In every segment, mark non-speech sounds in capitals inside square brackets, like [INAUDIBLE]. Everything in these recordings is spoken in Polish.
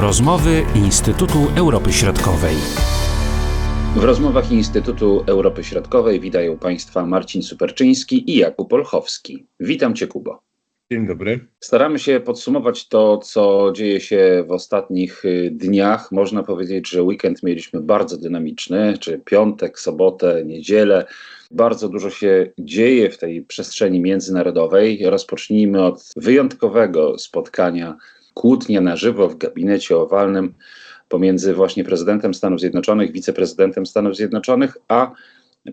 Rozmowy Instytutu Europy Środkowej. W rozmowach Instytutu Europy Środkowej witają Państwa Marcin Superczyński i Jakub Olchowski. Witam Cię, Kubo. Dzień dobry. Staramy się podsumować to, co dzieje się w ostatnich y, dniach. Można powiedzieć, że weekend mieliśmy bardzo dynamiczny, czy piątek, sobotę, niedzielę. Bardzo dużo się dzieje w tej przestrzeni międzynarodowej. Rozpocznijmy od wyjątkowego spotkania kłótnia na żywo w gabinecie owalnym pomiędzy właśnie prezydentem Stanów Zjednoczonych, wiceprezydentem Stanów Zjednoczonych, a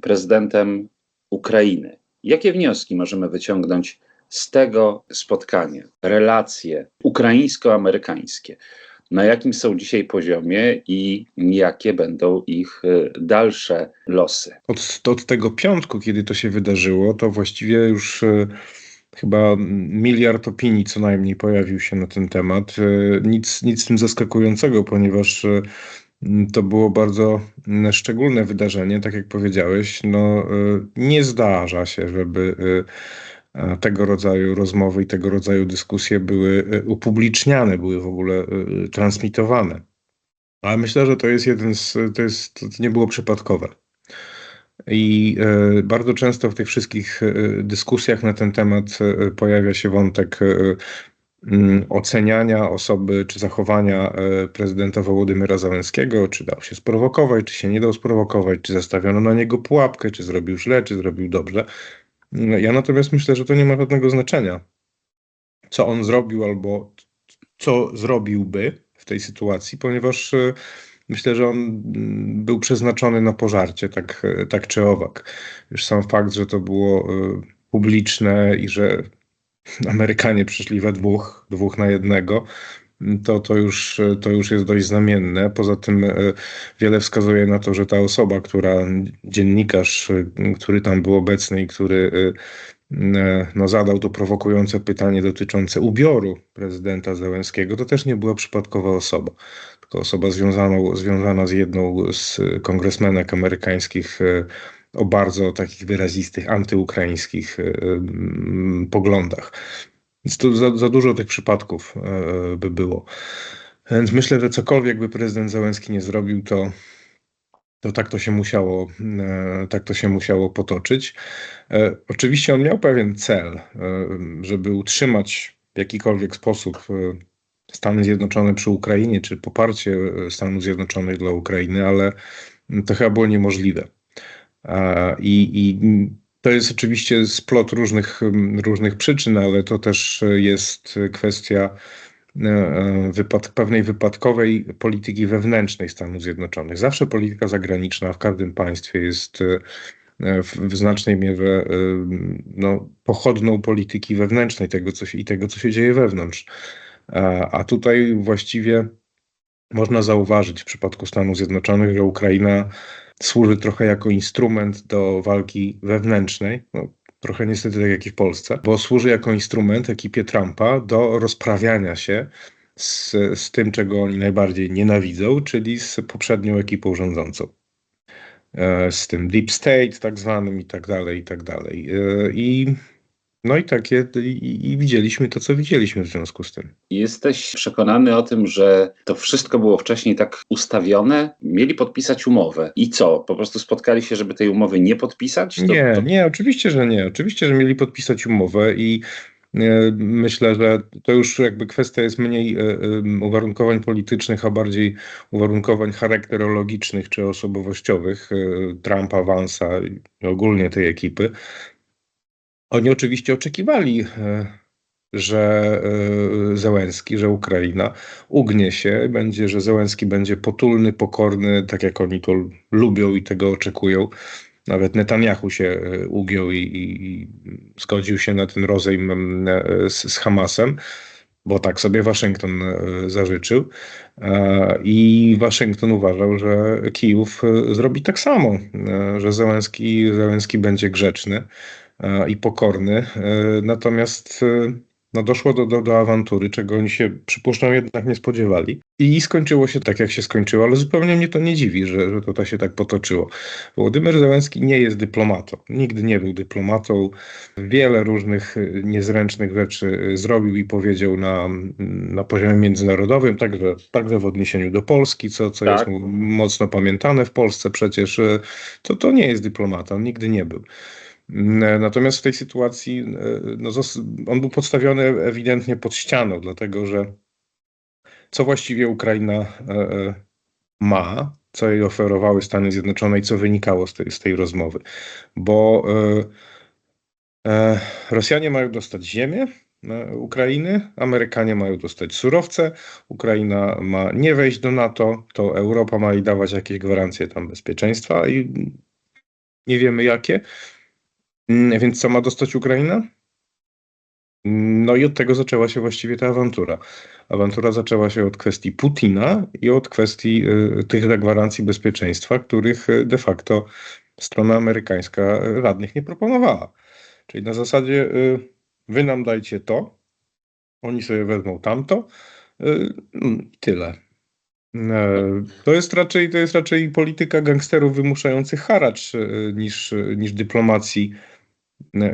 prezydentem Ukrainy. Jakie wnioski możemy wyciągnąć z tego spotkania? Relacje ukraińsko-amerykańskie. Na jakim są dzisiaj poziomie i jakie będą ich y, dalsze losy? Od, od tego piątku, kiedy to się wydarzyło, to właściwie już y, chyba miliard opinii co najmniej pojawił się na ten temat. Y, nic, nic tym zaskakującego, ponieważ to było bardzo szczególne wydarzenie, tak jak powiedziałeś. No, nie zdarza się, żeby tego rodzaju rozmowy i tego rodzaju dyskusje były e, upubliczniane, były w ogóle e, transmitowane. Ale myślę, że to jest jeden z, to, jest, to nie było przypadkowe. I e, bardzo często w tych wszystkich dyskusjach na ten temat pojawia się wątek oceniania osoby czy zachowania prezydenta Wołodymyra Załęskiego, czy dał się sprowokować, czy się nie dał sprowokować, czy zastawiono na niego pułapkę, czy zrobił źle, czy zrobił dobrze. No, ja natomiast myślę, że to nie ma żadnego znaczenia, co on zrobił albo co zrobiłby w tej sytuacji, ponieważ e, myślę, że on mm, był przeznaczony na pożarcie, tak, tak czy owak. Już sam fakt, że to było e, publiczne i że Amerykanie przyszli we dwóch, dwóch na jednego, to, to, już, to już jest dość znamienne. Poza tym e, wiele wskazuje na to, że ta osoba, która, dziennikarz, e, który tam był obecny i który no, zadał to prowokujące pytanie dotyczące ubioru prezydenta Zełenskiego, to też nie była przypadkowa osoba, tylko osoba związana, związana z jedną z kongresmenek amerykańskich o bardzo takich wyrazistych antyukraińskich poglądach. Więc to za, za dużo tych przypadków e, by było. Więc myślę, że cokolwiek by prezydent Załęski nie zrobił, to, to tak to się musiało, e, tak to się musiało potoczyć. E, oczywiście on miał pewien cel, żeby utrzymać w jakikolwiek sposób Stany Zjednoczone przy Ukrainie, czy poparcie Stanów Zjednoczonych dla Ukrainy, ale to chyba było niemożliwe. I, i to jest oczywiście splot różnych, różnych przyczyn, ale to też jest kwestia e, e, wypad pewnej wypadkowej polityki wewnętrznej Stanów Zjednoczonych. Zawsze polityka zagraniczna w każdym państwie jest e, w znacznej mierze no, pochodną polityki wewnętrznej tego, co się, i tego, co się dzieje wewnątrz. A, a tutaj właściwie można zauważyć w przypadku Stanów Zjednoczonych, że Ukraina służy trochę jako instrument do walki wewnętrznej. No, trochę niestety tak jak i w Polsce, bo służy jako instrument ekipie Trumpa do rozprawiania się z, z tym, czego oni najbardziej nienawidzą, czyli z poprzednią ekipą rządzącą. E, z tym deep state tak zwanym i tak dalej, i tak dalej. E, I no i takie, i, i, widzieliśmy to, co widzieliśmy w związku z tym. Jesteś przekonany o tym, że to wszystko było wcześniej tak ustawione? Mieli podpisać umowę. I co? Po prostu spotkali się, żeby tej umowy nie podpisać? To, nie, to... nie, oczywiście, że nie. Oczywiście, że mieli podpisać umowę i e, Myślę, że to już jakby kwestia jest mniej e, e, uwarunkowań politycznych, a bardziej uwarunkowań charakterologicznych czy osobowościowych Trumpa, Vansa i ogólnie tej ekipy. Oni oczywiście oczekiwali, e, że e, Zełenski, że Ukraina ugnie się, będzie, że Zełenski będzie potulny, pokorny, tak jak oni to lubią i tego oczekują. Nawet Netanyahu się e, ugiął i, i zgodził się na ten rozejm z, z Hamasem, bo tak sobie Waszyngton zażyczył. I Waszyngton uważał, że Kijów zrobi tak samo, że Zełenski, Zełenski będzie grzeczny i pokorny. E, natomiast e, no doszło do, do, do awantury, czego oni się, przypuszczam, jednak nie spodziewali. I skończyło się tak, jak się skończyło, ale zupełnie mnie to nie dziwi, że, że to, to się tak potoczyło. Władimir Zełenski nie jest dyplomatą. Nigdy nie był dyplomatą. Wiele różnych niezręcznych rzeczy zrobił i powiedział na, na poziomie międzynarodowym, także, także w odniesieniu do Polski, co, co Tak. jest mocno pamiętane w Polsce przecież. To, to nie jest dyplomata, on nigdy nie był. Natomiast w tej sytuacji y, no, on był podstawiony ewidentnie pod ścianą, dlatego że co właściwie Ukraina e, e, ma, co jej oferowały Stany Zjednoczone i co wynikało z tej, z tej rozmowy. Bo e, e, Rosjanie mają dostać ziemię e, Ukrainy, Amerykanie mają dostać surowce, Ukraina ma nie wejść do NATO, to Europa ma jej dawać jakieś gwarancje tam bezpieczeństwa i nie wiemy jakie. Mm, Więc co ma dostać Ukraina? No i od tego zaczęła się właściwie ta awantura. Awantura zaczęła się od kwestii Putina i od kwestii y, tych gwarancji bezpieczeństwa, których y, de facto strona amerykańska y, żadnych nie proponowała. Czyli na zasadzie y, wy nam dajcie to, oni sobie wezmą tamto y, mm, tyle. E, To jest raczej, to jest raczej polityka gangsterów wymuszających haracz y, niż, niż dyplomacji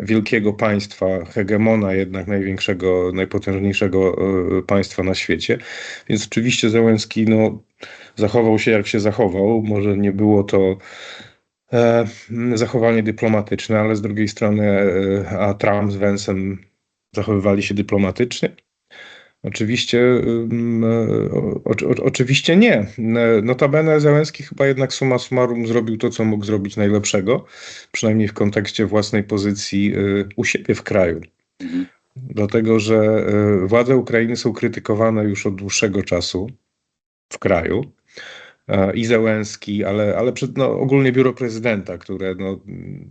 wielkiego państwa, hegemona jednak największego, najpotężniejszego e, państwa na świecie. Więc oczywiście Zełenski no, zachował się jak się zachował. Może nie było to e, zachowanie dyplomatyczne, ale z drugiej strony e, a Trump z Vance'em zachowywali się dyplomatycznie. Oczywiście, e, o, o, oczywiście nie. E, Notabene Zełenski chyba jednak summa summarum zrobił to, co mógł zrobić najlepszego, przynajmniej w kontekście własnej pozycji y, u siebie w kraju. Mhm. Dlatego, że y, władze Ukrainy są krytykowane już od dłuższego czasu w kraju. E, I Zełenski, ale, ale przed, no, ogólnie biuro prezydenta, które no,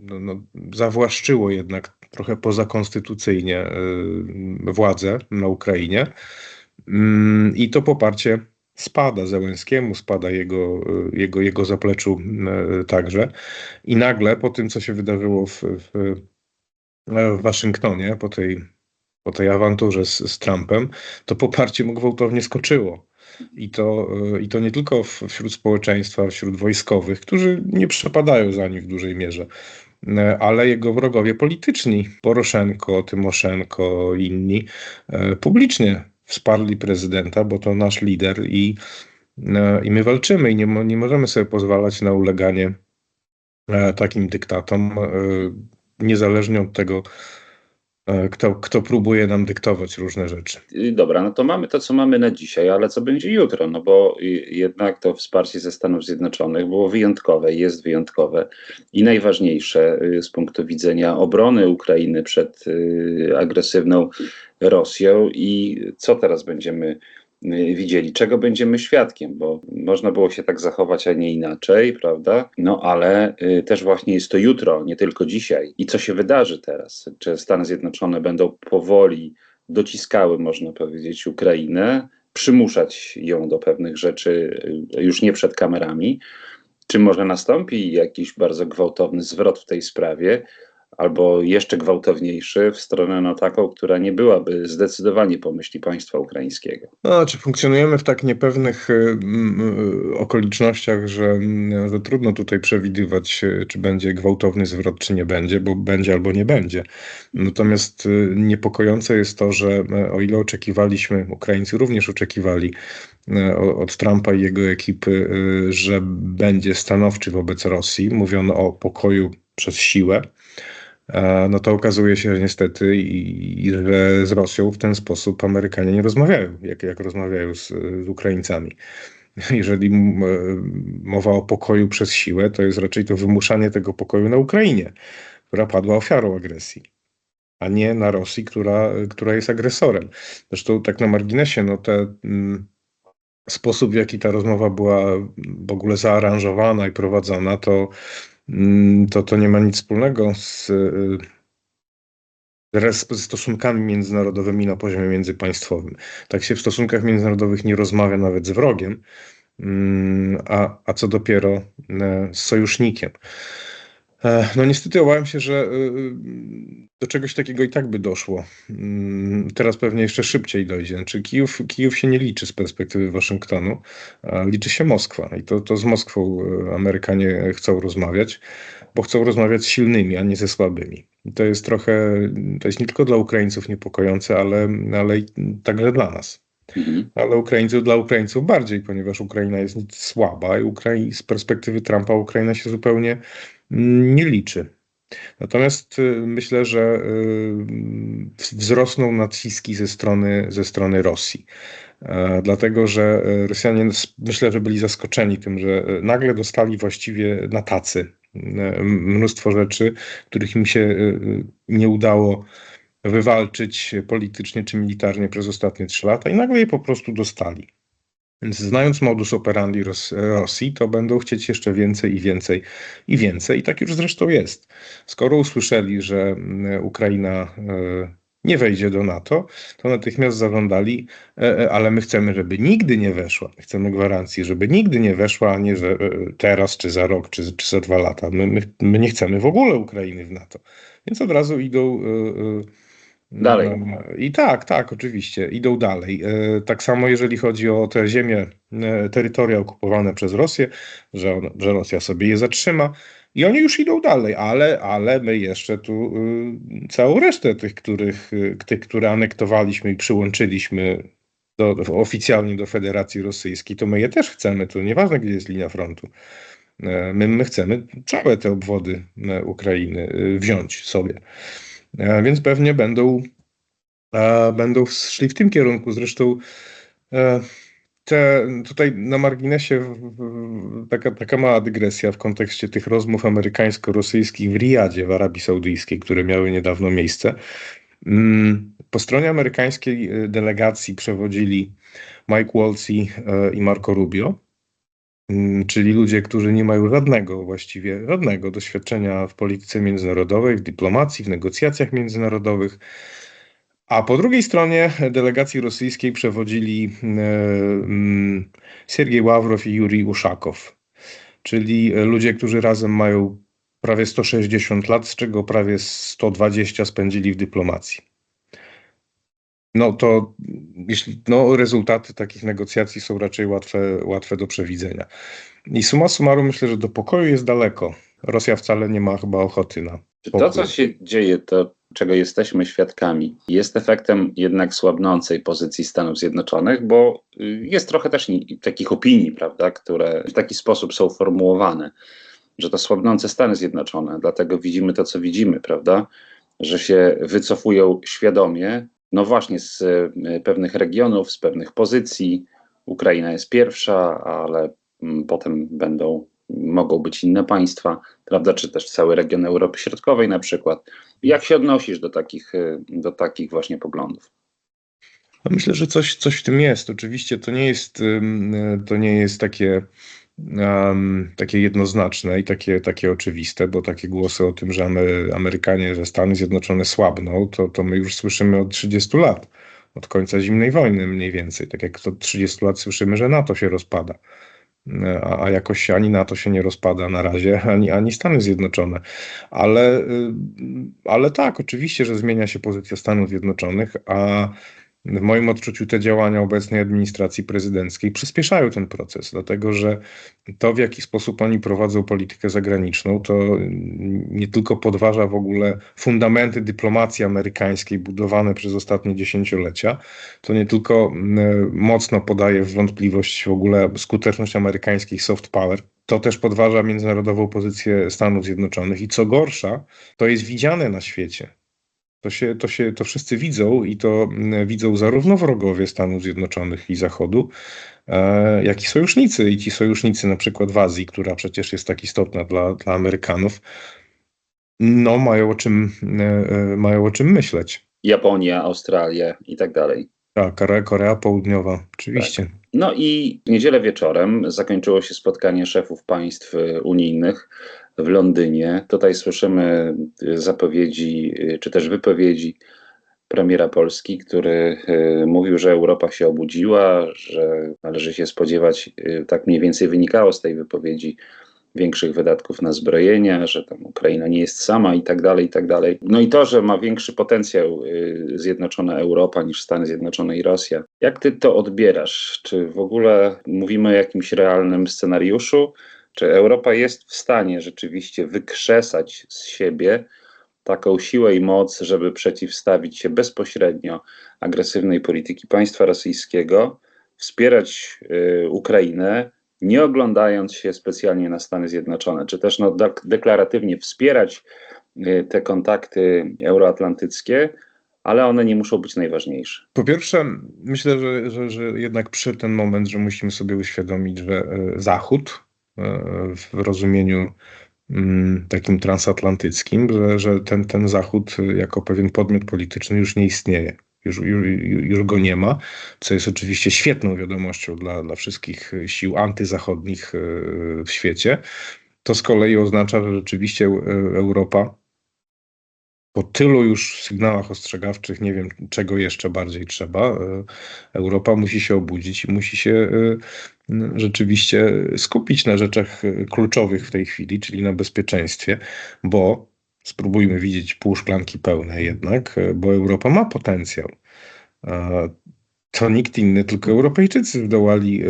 no, no, zawłaszczyło jednak trochę pozakonstytucyjnie y, władzę na Ukrainie. Mm, I to poparcie spada Zełenskiemu, spada jego, y, jego, jego zapleczu y, także. I nagle po tym, co się wydarzyło w, w, w Waszyngtonie, po tej, po tej awanturze z, z Trumpem, to poparcie mu gwałtownie skoczyło. I to, I to nie tylko wśród społeczeństwa, wśród wojskowych, którzy nie przepadają za nim w dużej mierze, ale jego wrogowie polityczni, Poroszenko, Tymoszenko inni, y, publicznie wsparli prezydenta, bo to nasz lider i, y, i my walczymy i nie, nie możemy sobie pozwalać na uleganie e, takim dyktatom, e, niezależnie od tego, e, kto, kto próbuje nam dyktować różne rzeczy. Dobra, no to mamy to, co mamy na dzisiaj, ale co będzie jutro? No bo jednak to wsparcie ze Stanów Zjednoczonych było wyjątkowe, jest wyjątkowe i najważniejsze y, z punktu widzenia obrony Ukrainy przed y, agresywną Rosją. I co teraz będziemy widzieli, czego będziemy świadkiem, bo można było się tak zachować, a nie inaczej, prawda? No ale y, też właśnie jest to jutro, nie tylko dzisiaj. I co się wydarzy teraz? Czy Stany Zjednoczone będą powoli dociskały, można powiedzieć, Ukrainę, przymuszać ją do pewnych rzeczy y, już nie przed kamerami. Czy może nastąpi jakiś bardzo gwałtowny zwrot w tej sprawie, albo jeszcze gwałtowniejszy w stronę no, taką, która nie byłaby zdecydowanie po myśli państwa ukraińskiego? No, czy funkcjonujemy w tak niepewnych y, mm, y, okolicznościach, że, mm, że trudno tutaj przewidywać, y, czy będzie gwałtowny zwrot, czy nie będzie, bo będzie albo nie będzie. Natomiast y, niepokojące jest to, że y, o ile oczekiwaliśmy, Ukraińcy również oczekiwali y, o- od Trumpa i jego ekipy, y, że będzie stanowczy wobec Rosji, mówiono o pokoju przez siłę. No to okazuje się że niestety, i, że z Rosją w ten sposób Amerykanie nie rozmawiają, jak, jak rozmawiają z, z Ukraińcami. Jeżeli e, mowa o pokoju przez siłę, to jest raczej to wymuszanie tego pokoju na Ukrainie, która padła ofiarą agresji, a nie na Rosji, która, która jest agresorem. Zresztą tak na marginesie, no te sposób, w jaki ta rozmowa była w ogóle zaaranżowana i prowadzona, to to, to nie ma nic wspólnego z, y, ze stosunkami międzynarodowymi na poziomie międzypaństwowym. Tak się w stosunkach międzynarodowych nie rozmawia nawet z wrogiem, mm, a, a co dopiero e, z sojusznikiem. E, No niestety obawiam się, że y, y, do czegoś takiego i tak by doszło. Mm, Teraz pewnie jeszcze szybciej dojdzie. Znaczy Kijów, Kijów się nie liczy z perspektywy Waszyngtonu, a liczy się Moskwa. I to, to z Moskwą y, Amerykanie chcą rozmawiać, bo chcą rozmawiać z silnymi, a nie ze słabymi. I to jest trochę, to jest nie tylko dla Ukraińców niepokojące, ale, ale i także dla nas. Mhm. Ale Ukraińców dla Ukraińców bardziej, ponieważ Ukraina jest słaba i Ukrai- z perspektywy Trumpa Ukraina się zupełnie nie liczy. Natomiast y, myślę, że y, wzrosną naciski ze strony, ze strony Rosji. E, Dlatego, że y, Rosjanie myślę, że byli zaskoczeni tym, że nagle dostali właściwie na tacy mnóstwo rzeczy, których im się nie udało wywalczyć politycznie czy militarnie przez ostatnie trzy lata i nagle je po prostu dostali. Więc znając modus operandi Ros Rosji, to będą chcieć jeszcze więcej i więcej i więcej. I tak już zresztą jest. Skoro usłyszeli, że mm, Ukraina e, nie wejdzie do NATO, to natychmiast zażądali, e, e, ale my chcemy, żeby nigdy nie weszła. My chcemy gwarancji, żeby nigdy nie weszła, a nie że teraz, czy za rok, czy, czy za dwa lata. My, my, my nie chcemy w ogóle Ukrainy w NATO. Więc od razu idą. e, Dalej. no, I tak, tak, oczywiście, idą dalej. E, Tak samo jeżeli chodzi o te ziemie, e, terytoria okupowane przez Rosję, że, on, że Rosja sobie je zatrzyma i oni już idą dalej, ale, ale my jeszcze tu y, całą resztę tych, których, tych, które anektowaliśmy i przyłączyliśmy do, oficjalnie do Federacji Rosyjskiej, to my je też chcemy, to nieważne gdzie jest linia frontu. E, My, my chcemy całe te obwody e, Ukrainy wziąć sobie. E, Więc pewnie będą, e, będą szli w tym kierunku. Zresztą e, te, tutaj na marginesie taka, taka mała dygresja w kontekście tych rozmów amerykańsko-rosyjskich w Riyadzie, w Arabii Saudyjskiej, które miały niedawno miejsce. Mm, Po stronie amerykańskiej delegacji przewodzili Mike Waltz i Marco Rubio, czyli ludzie, którzy nie mają żadnego, właściwie żadnego doświadczenia w polityce międzynarodowej, w dyplomacji, w negocjacjach międzynarodowych. A po drugiej stronie delegacji rosyjskiej przewodzili e, mm, Siergiej Ławrow i Jurij Uszakow, czyli e, ludzie, którzy razem mają prawie 160 lat, z czego prawie 120 spędzili w dyplomacji. No to jeśli, no, rezultaty takich negocjacji są raczej łatwe, łatwe do przewidzenia. I summa summarum myślę, że do pokoju jest daleko. Rosja wcale nie ma chyba ochoty na Czy to, co się dzieje, to czego jesteśmy świadkami, jest efektem jednak słabnącej pozycji Stanów Zjednoczonych, bo y, jest trochę też takich opinii, prawda, które w taki sposób są formułowane, że to słabnące Stany Zjednoczone, dlatego widzimy to, co widzimy, prawda, że się wycofują świadomie, no właśnie z y, pewnych regionów, z pewnych pozycji. Ukraina jest pierwsza, ale mm, potem będą, mogą być inne państwa, prawda, czy też cały region Europy Środkowej na przykład. Jak się odnosisz do takich, y, do takich właśnie poglądów? Myślę, że coś, coś w tym jest. Oczywiście to nie jest, ym, to nie jest takie, um, takie jednoznaczne i takie, takie oczywiste, bo takie głosy o tym, że Amery- Amerykanie, że Stany Zjednoczone słabną, to, to my już słyszymy od 30 lat. Od końca zimnej wojny mniej więcej. Tak jak od 30 lat słyszymy, że NATO się rozpada. E, A, a jakoś ani NATO się nie rozpada na razie, [LAUGHS] ani, ani Stany Zjednoczone. Ale, y, ale tak, oczywiście, że zmienia się pozycja Stanów Zjednoczonych, a w moim odczuciu te działania obecnej administracji prezydenckiej przyspieszają ten proces, dlatego że to, w jaki sposób oni prowadzą politykę zagraniczną, to nie tylko podważa w ogóle fundamenty dyplomacji amerykańskiej budowane przez ostatnie dziesięciolecia, to nie tylko mm, mocno podaje w wątpliwość w ogóle skuteczność amerykańskich soft power, to też podważa międzynarodową pozycję Stanów Zjednoczonych i co gorsza, to jest widziane na świecie. To, się, to, się, to wszyscy widzą i to mm, widzą zarówno wrogowie Stanów Zjednoczonych i Zachodu, e, jak i sojusznicy. I ci sojusznicy, na przykład w Azji, która przecież jest tak istotna dla, dla Amerykanów, no mają o, czym, e, e, mają o czym myśleć. Japonia, Australia i tak dalej. Tak, Korea, Południowa, oczywiście. No i w niedzielę wieczorem zakończyło się spotkanie szefów państw unijnych w Londynie. Tutaj słyszymy y, zapowiedzi, y, czy też wypowiedzi premiera Polski, który y, mówił, że Europa się obudziła, że należy się spodziewać, tak mniej więcej wynikało z tej wypowiedzi, większych wydatków na zbrojenia, że tam Ukraina nie jest sama i tak dalej, i tak dalej. No i to, że ma większy potencjał Zjednoczona Europa niż Stany Zjednoczone i Rosja. Jak ty to odbierasz? Czy w ogóle mówimy o jakimś realnym scenariuszu? Czy Europa jest w stanie rzeczywiście wykrzesać z siebie taką siłę i moc, żeby przeciwstawić się bezpośrednio agresywnej polityki państwa rosyjskiego, wspierać y, Ukrainę, nie oglądając się specjalnie na Stany Zjednoczone, czy też no, dek- deklaratywnie wspierać y, te kontakty euroatlantyckie, ale one nie muszą być najważniejsze. Po pierwsze, myślę, że, że, że jednak przy ten moment, że musimy sobie uświadomić, że e, Zachód w rozumieniu mm, takim transatlantyckim, że, że ten, ten Zachód jako pewien podmiot polityczny już nie istnieje. Już, już, już go nie ma, co jest oczywiście świetną wiadomością dla, dla wszystkich sił antyzachodnich e, w świecie. To z kolei oznacza, że rzeczywiście Eu- Europa po tylu już sygnałach ostrzegawczych, nie wiem czego jeszcze bardziej trzeba, e, Europa musi się obudzić i musi się e, rzeczywiście skupić na rzeczach e, kluczowych w tej chwili, czyli na bezpieczeństwie, bo spróbujmy widzieć pół szklanki pełne jednak, bo Europa ma potencjał. To nikt inny, tylko Europejczycy zdołali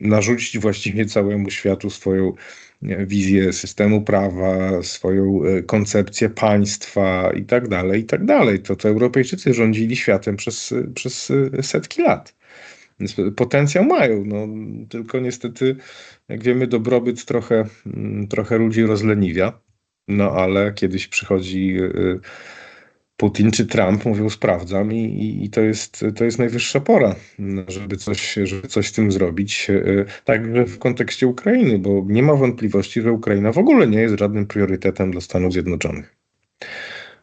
narzucić właściwie całemu światu swoją wizję systemu prawa, swoją e, koncepcję państwa i tak dalej, i tak dalej. To, to Europejczycy rządzili światem przez, e, przez e, setki lat. Więc potencjał mają, no, tylko niestety, jak wiemy, dobrobyt trochę, mm, trochę ludzi rozleniwia. No ale kiedyś przychodzi Putin czy Trump, mówią sprawdzam i, i, i to, jest, to jest najwyższa pora, no, żeby coś, żeby coś z tym zrobić. e, Także w kontekście Ukrainy, bo nie ma wątpliwości, że Ukraina w ogóle nie jest żadnym priorytetem dla Stanów Zjednoczonych.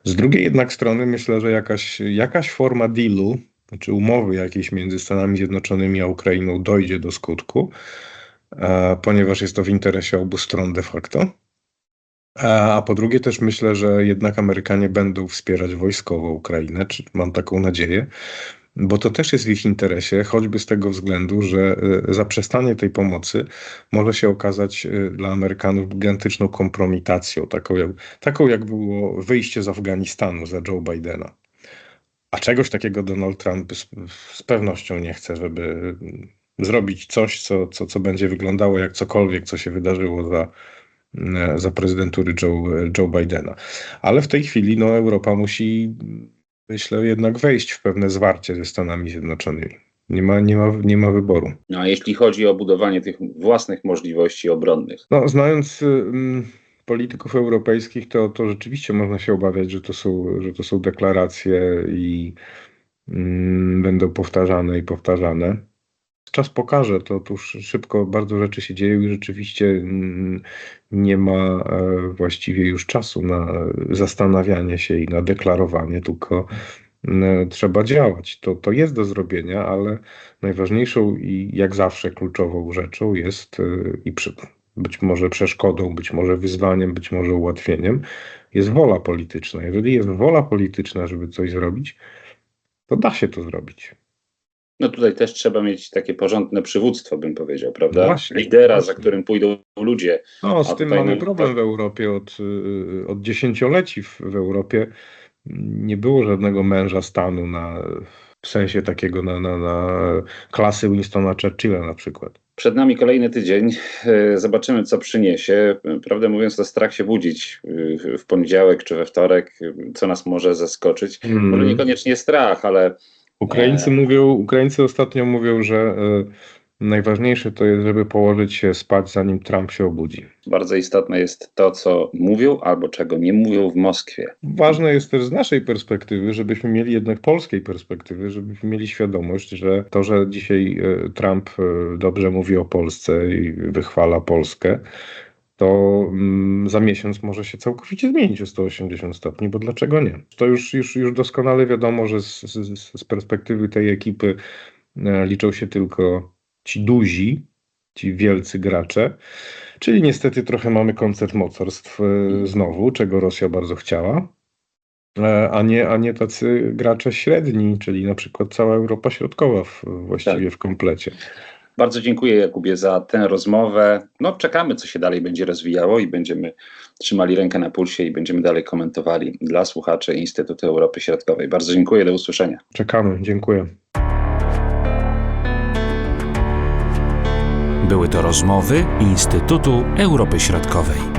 Z drugiej jednak strony myślę, że jakaś, jakaś forma dealu, czy umowy jakiejś między Stanami Zjednoczonymi a Ukrainą dojdzie do skutku, e, ponieważ jest to w interesie obu stron de facto. A po drugie też myślę, że jednak Amerykanie będą wspierać wojskowo Ukrainę, czy mam taką nadzieję, bo to też jest w ich interesie, choćby z tego względu, że e, zaprzestanie tej pomocy może się okazać e, dla Amerykanów gigantyczną kompromitacją, taką jak, taką jak było wyjście z Afganistanu za Joe Bidena. A czegoś takiego Donald Trump z, z pewnością nie chce, żeby zrobić coś, co, co, co będzie wyglądało jak cokolwiek, co się wydarzyło za, za prezydentury Joe, Joe Bidena. Ale w tej chwili no, Europa musi, myślę, jednak wejść w pewne zwarcie ze Stanami Zjednoczonymi. Nie ma, nie ma, nie ma wyboru. No a jeśli chodzi o budowanie tych własnych możliwości obronnych, No, znając polityków europejskich, to, to rzeczywiście można się obawiać, że to są, że to są deklaracje i będą powtarzane i powtarzane. Czas pokaże, to tu sz- szybko bardzo rzeczy się dzieją i rzeczywiście ym, nie ma e, właściwie już czasu na zastanawianie się i na deklarowanie, tylko mm, trzeba działać. To, to jest do zrobienia, ale najważniejszą i jak zawsze kluczową rzeczą jest y, i przy, być może przeszkodą, być może wyzwaniem, być może ułatwieniem, jest wola polityczna. Jeżeli jest wola polityczna, żeby coś zrobić, to da się to zrobić. No tutaj też trzeba mieć takie porządne przywództwo, bym powiedział, prawda? Właśnie, Lidera, za właśnie. którym pójdą ludzie. No, z tym mamy nam- problem w Europie od, y, od dziesięcioleci w, w Europie. Nie było żadnego męża stanu na, w sensie takiego na, na, na klasy Winstona Churchilla na przykład. Przed nami kolejny tydzień. E, Zobaczymy, co przyniesie. Prawdę mówiąc, to strach się budzić e, w poniedziałek czy we wtorek, co nas może zaskoczyć. Mm. Może niekoniecznie strach, ale Ukraińcy mówią, Ukraińcy ostatnio mówią, że y, najważniejsze to jest, żeby położyć się spać, zanim Trump się obudzi. bardzo istotne jest to, co mówią albo czego nie mówią w Moskwie. Ważne jest też z naszej perspektywy, żebyśmy mieli jednak polskiej perspektywy, żebyśmy mieli świadomość, że to, że dzisiaj y, Trump dobrze mówi o Polsce i wychwala Polskę, to mm, za miesiąc może się całkowicie zmienić o 180 stopni, bo dlaczego nie? To już, już, już doskonale wiadomo, że z, z, z perspektywy tej ekipy e, liczą się tylko ci duzi, ci wielcy gracze, czyli niestety trochę mamy koncert mocarstw e, znowu, czego Rosja bardzo chciała, e, a nie, a nie tacy gracze średni, czyli na przykład cała Europa Środkowa w, właściwie w komplecie. Bardzo dziękuję Jakubie za tę rozmowę. No czekamy, co się dalej będzie rozwijało i będziemy trzymali rękę na pulsie i będziemy dalej komentowali dla słuchaczy Instytutu Europy Środkowej. Bardzo dziękuję, do usłyszenia. Czekamy, dziękuję. Były to rozmowy Instytutu Europy Środkowej.